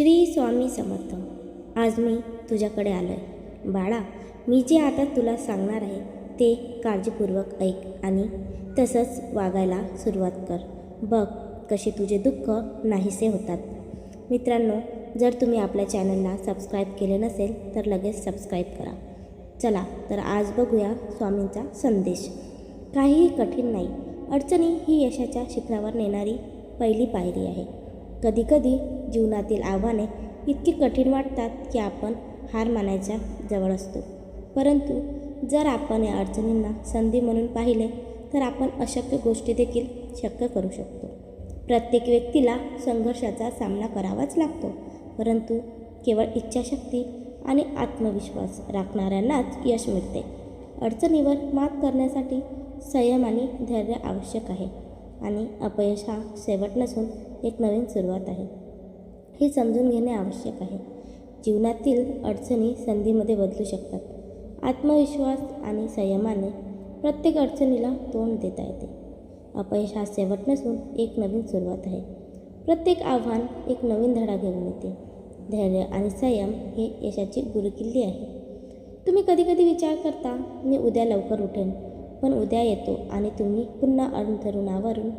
श्री स्वामी समर्थ. आज मी तुझ्याकडे आलो आहे बाळा मी जे आता तुला सांगणार आहे ते काळजीपूर्वक ऐक आणि तसंच वागायला सुरुवात कर. बघ कसे तुझे दुःख नाहीसे होतात. मित्रांनो जर तुम्ही आपल्या चॅनलला सबस्क्राईब केले नसेल तर लगेच सबस्क्राईब करा. चला तर आज बघूया स्वामींचा संदेश. काहीही कठीण नाही. अडचणी ही यशाच्या शिखरावर नेणारी पहिली पायरी आहे. कधीकधी जीवनातील आव्हाने इतकी कठीण वाटतात की आपण हार मानायच्या जवळ असतो. परंतु जर आपण या अडचणींना संधी म्हणून पाहिले तर आपण अशक्य गोष्टी देखील शक्य करू शकतो. प्रत्येक व्यक्तीला संघर्षाचा सामना करावाच लागतो परंतु केवळ इच्छाशक्ती आणि आत्मविश्वास राखणाऱ्यांनाच यश मिळते. अडचणीवर मात करण्यासाठी संयम आणि धैर्य आवश्यक आहे. आणि अपयश हा शेवट नसून एक नवीन सुरुवात आहे. हे समजून घेणे आवश्यक आहे. जीवनातील अडचणी संधीमध्ये बदलू शकतात. आत्मविश्वास आणि संयमाने प्रत्येक अडचणीला तोंड देता येते. अपयश हा शेवट नसून एक नवीन सुरुवात आहे. प्रत्येक आव्हान एक नवीन धडा घेऊन येते. धैर्य आणि संयम हे यशाची गुरुकिल्ली आहे. तुम्ही कधी कधी विचार करता मी उद्या लवकर उठेन. पण उद्या येतो आणि तुम्ही पुन्हा अंथरुणावरून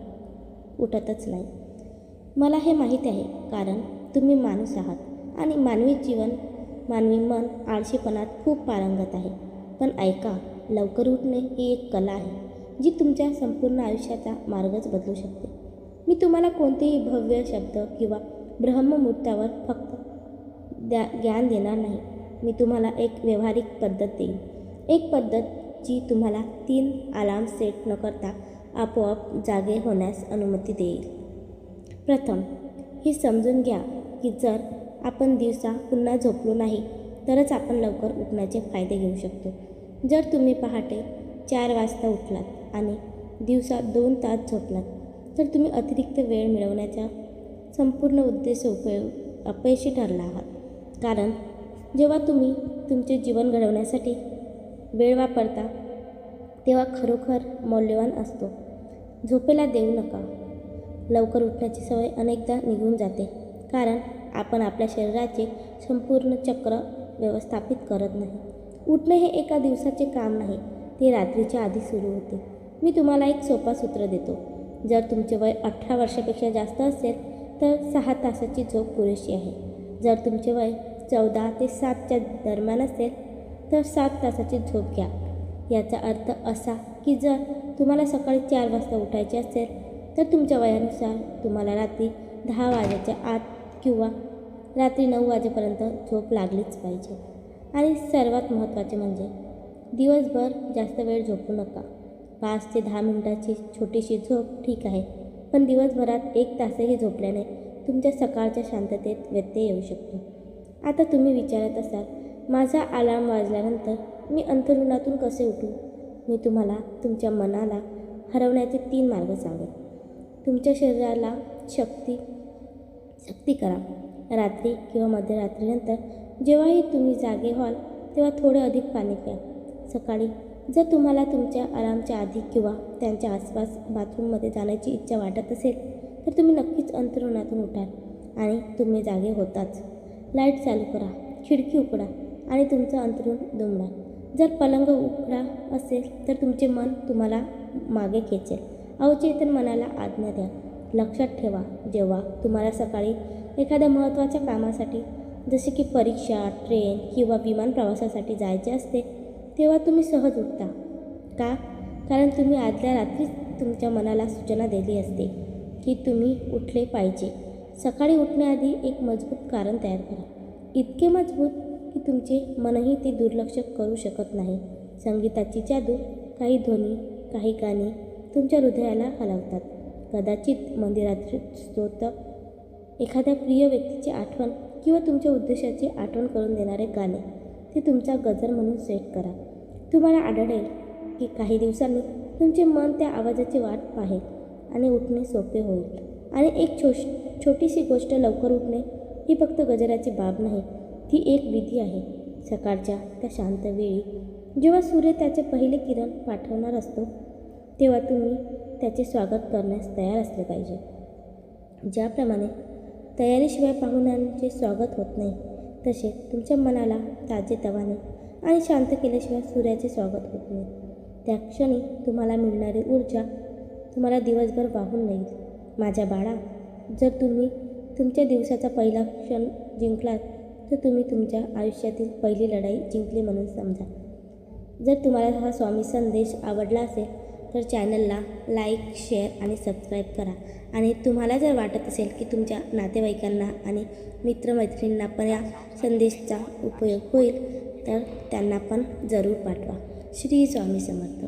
उठतच नाही. मला हे माहीत आहे कारण तुम्ही माणूस आहात आणि मानवी जीवन मानवी मन आळशीपणात खूप पारंगत आहे. पण ऐका लवकर उठणे ही एक कला आहे जी तुमच्या संपूर्ण आयुष्याचा मार्गच बदलू शकते. मी तुम्हाला कोणतेही भव्य शब्द किंवा ब्रह्ममुहूर्तावर फक्त द्या ज्ञान देणार नाही. मी तुम्हाला एक व्यावहारिक पद्धत देईन. एक पद्धत जी तुम्हाला तीन अलार्म सेट न करता आपोआप जागे होण्यास अनुमती देईल. प्रथम हे समजून घ्या की जर आपण दिवसा पुन्हा झोपलो नाही तरच आपण लवकर उठण्याचे फायदे घेऊ शकतो. जर तुम्ही पहाटे चार वाजता उठलात आणि दिवसा दोन तास झोपलात तर तुम्ही अतिरिक्त वेळ मिळवण्याचा संपूर्ण उद्देश उपयोग अपयशी ठरला आहात. कारण जेव्हा तुम्ही तुमचे जीवन घडवण्यासाठी वेळ वापरता तेव्हा खरोखर मौल्यवान असतो. झोपेला देऊ नका. लवकर उठण्याची सवय अनेकदा निघून जाते कारण आपण आपल्या शरीराचे संपूर्ण चक्र व्यवस्थापित करत नाही. उठणे हे एका दिवसाचे काम नाही ते रात्रीच्या आधी सुरू होते. मी तुम्हाला एक सोपा सूत्र देतो. जर तुमचे वय अठरा वर्षापेक्षा जास्त असेल तर सहा तासाची झोप पुरेशी आहे. जर तुमचे वय चौदा ते सातच्या दरम्यान असेल तर सात तासाची झोप घ्या. याचा अर्थ असा की जर तुम्हाला सकाळी चार वाजता उठायचे असेल तर तुमच्या वयानुसार तुम्हाला रात्री दहा वाजेच्या आत किंवा रात्री नऊ वाजेपर्यंत झोप लागलीच पाहिजे. आणि सर्वात महत्त्वाचे म्हणजे दिवसभर जास्त वेळ झोपू नका. पाच ते दहा मिनटाची छोटीशी झोप ठीक आहे पण दिवसभरात एक तासही झोपल्याने तुमच्या सकाळच्या शांततेत व्यत्यय येऊ शकतो. आता तुम्ही विचारत असाल माझा अलार्म वाजल्यानंतर मी अंतरुणातून कसे उठू? मी तुम्हाला तुमच्या मनाला हरवण्याचे तीन मार्ग सांगेन. तुमच्या शरीराला शक्ती शक्ती करा. रात्री किंवा मध्यरात्रीनंतर जेव्हाही तुम्ही जागे व्हाल तेव्हा थोडे अधिक पाणी प्या. सकाळी जर तुम्हाला तुमच्या आरामच्या आधी किंवा त्यांच्या आसपास बाथरूममध्ये जाण्याची इच्छा वाटत असेल तर तुम्ही नक्कीच अंतरुणातून उठाल आणि तुम्ही जागे होताच. लाइट चालू करा. खिडकी उघडा. आणि तुमचं अंतरुण दुमडा. जर पलंग उघडा असेल तर तुमचे मन तुम्हाला मागे खेचेल. अवचेतन मनाला आज्ञा द्या. लक्षात ठेवा जेव्हा तुम्हाला सकाळी एखाद्या महत्त्वाच्या कामासाठी जसे की परीक्षा ट्रेन किंवा विमान प्रवासासाठी जायचे असते तेव्हा तुम्ही सहज उठता. का? कारण तुम्ही आदल्या रात्रीच तुमच्या मनाला सूचना दिली असते की तुम्ही उठले पाहिजे. सकाळी उठण्याआधी एक मजबूत कारण तयार करा. इतके मजबूत तुमचे मनही ते दुर्लक्ष करू शकत नाही. संगीताची जादू काही ध्वनी काही गाणी तुमच्या हृदयाला हलवतात. कदाचित मंदिरातील स्तोत्र एखाद्या प्रिय व्यक्तीची आठवण किंवा तुमच्या उद्देशाची आठवण करून देणारे गाणे ते तुमचा गजर म्हणून सेट करा. तुम्हाला आढळेल की काही दिवसांनी तुमचे मन त्या आवाजाची वाट पाहेल आणि उठणे सोपे होईल. आणि एक छोश छोटीशी गोष्ट लवकर उठणे ही फक्त गजराची बाब नाही ती एक विधी आहे. सकाळच्या त्या शांत वेळी जेव्हा सूर्य त्याचे पहिले किरण पाठवणार असतो तेव्हा तुम्ही त्याचे स्वागत करण्यास तयार असले पाहिजे. ज्याप्रमाणे तयारीशिवाय पाहुण्यांचे स्वागत होत नाही तसे तुमच्या मनाला ताजेतवाने आणि शांत केल्याशिवाय सूर्याचे स्वागत होत नाही. त्या क्षणी तुम्हाला मिळणारी ऊर्जा तुम्हाला दिवसभर वाहून नेईल. माझ्या बाळा जर तुम्ही तुमच्या दिवसाचा पहिला क्षण जिंकलात तर तुम्ही तुमच्या आयुष्यातील पहिली लढाई जिंकली म्हणून समजा. जर तुम्हाला हा स्वामी संदेश आवडला असेल तर चॅनलला लाईक शेअर आणि सबस्क्राईब करा. आणि तुम्हाला जर वाटत असेल की तुमच्या नातेवाईकांना आणि मित्रमैत्रिणींना पण या संदेशचा उपयोग होईल तर त्यांना पण जरूर पाठवा. श्री स्वामी समर्थ.